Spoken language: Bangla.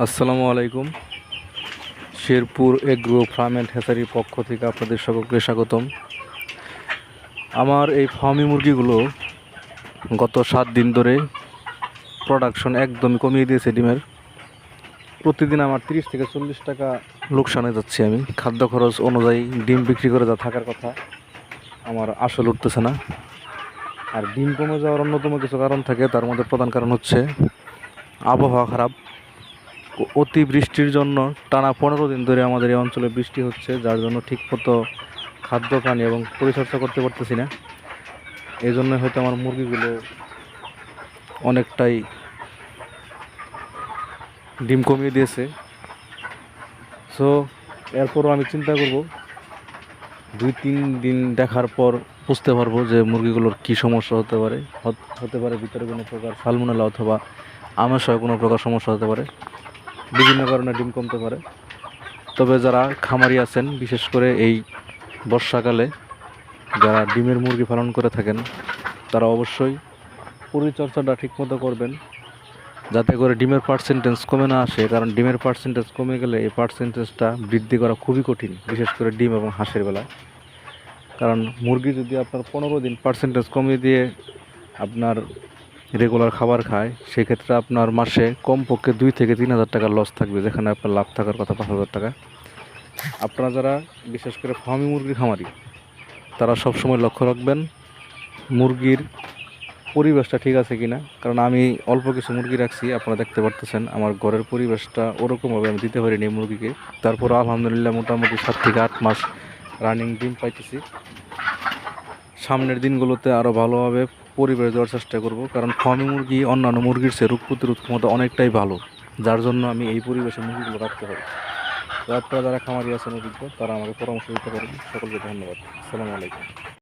আসসালামু আলাইকুম। শেরপুর এগ্রো ফার্ম অ্যান্ড হ্যাচারির পক্ষ থেকে আপনাদের সকলকে স্বাগতম। আমার এই ফার্মি মুরগিগুলো গত সাত দিন ধরে প্রোডাকশন একদমই কমিয়ে দিয়েছে ডিমের। প্রতিদিন আমার তিরিশ থেকে চল্লিশ টাকা লোকসানে যাচ্ছি আমি। খাদ্য খরচ অনুযায়ী ডিম বিক্রি করে যা থাকার কথা, আমার আসল উঠতেছে না। আর ডিম কমে যাওয়ার অন্যতম কিছু কারণ থাকে, তার মধ্যে প্রধান কারণ হচ্ছে আবহাওয়া খারাপ। ও- অতি বৃষ্টির জন্য টানা পনেরো দিন ধরে আমাদের এই অঞ্চলে বৃষ্টি হচ্ছে, যার জন্য ঠিকমতো খাদ্য পানি এবং পরিচর্যা করতে পারতেছি না। এই জন্য হয়তো আমার মুরগিগুলো অনেকটাই ডিম কমিয়ে দিয়েছে। সো এরপরও আমি চিন্তা করব, দুই তিন দিন দেখার পর বুঝতে পারব যে মুরগিগুলোর কী সমস্যা হতে পারে। হত- হতে পারে ভিতরে কোনো প্রকার সালমোনেলা অথবা আমাশয় কোনো প্রকার সমস্যা হতে পারে। বিভিন্ন কারণে ডিম কমতে পারে। তবে যারা খামারি আছেন, বিশেষ করে এই বর্ষাকালে যারা ডিমের মুরগি পালন করে থাকেন, তারা অবশ্যই পরিচর্যাটা ঠিকমতো করবেন, যাতে করে ডিমের পার্সেন্টেজ কমে না আসে। কারণ ডিমের পার্সেন্টেজ কমে গেলে এই পার্সেন্টেজটা বৃদ্ধি করা খুবই কঠিন, বিশেষ করে ডিম এবং হাঁসের বেলায়। কারণ মুরগি যদি আপনার পনেরো দিন পার্সেন্টেজ কমিয়ে দিয়ে আপনার রেগুলার খাবার খায়, সেক্ষেত্রে আপনার মাসে কমপক্ষে দুই থেকে তিন হাজার টাকার লস থাকবে, যেখানে আপনার লাভ থাকার কথা পাঁচ হাজার টাকা। আপনারা যারা বিশেষ করে ফার্মি মুরগি খামারি, তারা সবসময় লক্ষ্য রাখবেন, মুরগির পরিবেশটা ঠিক আছে কি না কারণ আমি অল্প কিছু মুরগি রাখছি, আপনারা দেখতে পারতেছেন, আমার ঘরের পরিবেশটা ওরকমভাবে আমি দিতে পারিনি মুরগিকে। তারপর আলহামদুলিল্লাহ মোটামুটি সাত থেকে আট মাস রানিং ডিম পাইতেছি। সামনের দিনগুলোতে আরও ভালোভাবে পরিবেশ দেওয়ার চেষ্টা করব, কারণ ফার্মি মুরগি, অন্যান্য মুরগির চেয়ে রোগ প্রতিরোধ ক্ষমতা অনেকটাই ভালো, যার জন্য আমি এই পরিবেশে মুরগিগুলো রাখতে পারি। আপনারা যারা খামারি আছেন অভিজ্ঞ, তারা আমাকে পরামর্শ দিতে পারেন। সকলকে ধন্যবাদ। আসসালামু আলাইকুম।